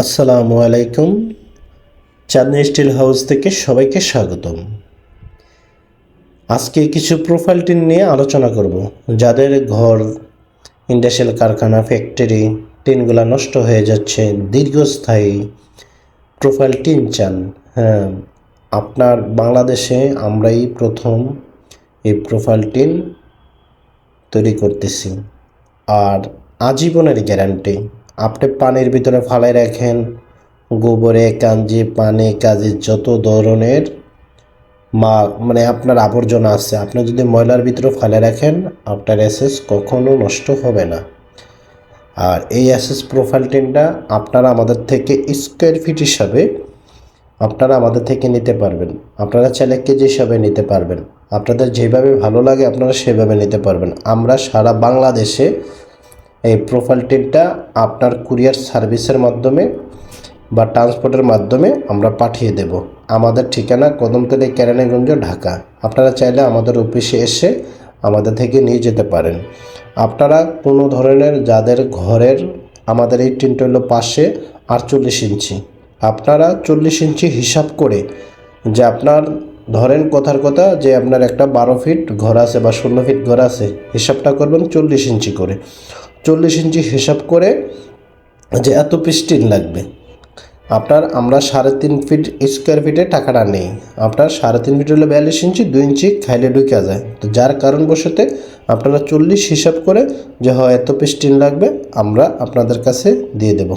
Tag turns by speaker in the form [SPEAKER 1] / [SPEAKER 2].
[SPEAKER 1] আসসালামু আলাইকুম। চাঁদনি still house থেকে সবাইকে স্বাগতম। আজকে কিছু প্রোফাইল টিন নিয়ে আলোচনা করব, যাদের ঘর, ইন্ডাস্ট্রিয়াল কারখানা, ফ্যাক্টরি টিনগুলো নষ্ট হয়ে যাচ্ছে, দীর্ঘস্থায়ী। প্রোফাইল টিন চান। হ্যাঁ আপনার বাংলাদেশে আমরাই প্রথম এই প্রোফাইল টিন তৈরি করতেছি। আর আজীবনের গ্যারান্টি। আপনি পানির ভিতরে ফালাই রাখেন। গোবরে, কাঞ্জি, পানি, কাজে যত ধরনের মা মানে আপনার আবর্জনা আছে, আপনি যদি ময়লার ভিতরে ফালে রাখেন, আপনার অ্যাসেস কখনো নষ্ট হবে না। আর এই অ্যাসেস প্রোফাইল টিনটা আপনারা আমাদের থেকে স্কোয়ার ফিট হিসাবে আপনারা আমাদের থেকে নিতে পারবেন। আপনারা চাইলে কেজি হিসাবে নিতে পারবেন। আপনাদের যেভাবে ভালো লাগে, আপনারা সেভাবে নিতে পারবেন। আমরা সারা বাংলাদেশে এই প্রোফাইল টিনটা আপনার কুরিয়ার সার্ভিসের মাধ্যমে বা ট্রান্সপোর্টের মাধ্যমে আমরা পাঠিয়ে দেব। আমাদের ঠিকানা কদমতলী কেরানীগঞ্জ, ঢাকা। আপনারা চাইলে আমাদের অফিসে এসে আমাদের থেকে নিয়ে যেতে পারেন। আপনারা কোনো ধরনের, যাদের ঘরের আমাদের এই টিনটা হলো পাশে আটচল্লিশ ইঞ্চি। আপনারা চল্লিশ ইঞ্চি হিসাব করে যে আপনার, ধরেন কথার কথা যে আপনার একটা বারো ফিট ঘর আছে বা ষোলো ফিট ঘর আছে, হিসাবটা করবেন চল্লিশ ইঞ্চি করে। চল্লিশ ইঞ্চি হিসাব করে যে এত পিস্টিন লাগবে। আপনার আমরা সাড়ে তিন ফিট স্কোয়ার ফিটে টাকাটা নেই। আপনার সাড়ে তিন ফিট হলে বিয়াল্লিশ ইঞ্চি, দুই ইঞ্চি খাইলে ঢুকে যায়। তো যার কারণবশতে আপনারা চল্লিশ হিসাব করে যে হয় এত পিস্টিন লাগবে, আমরা আপনাদের কাছে দিয়ে দেবো।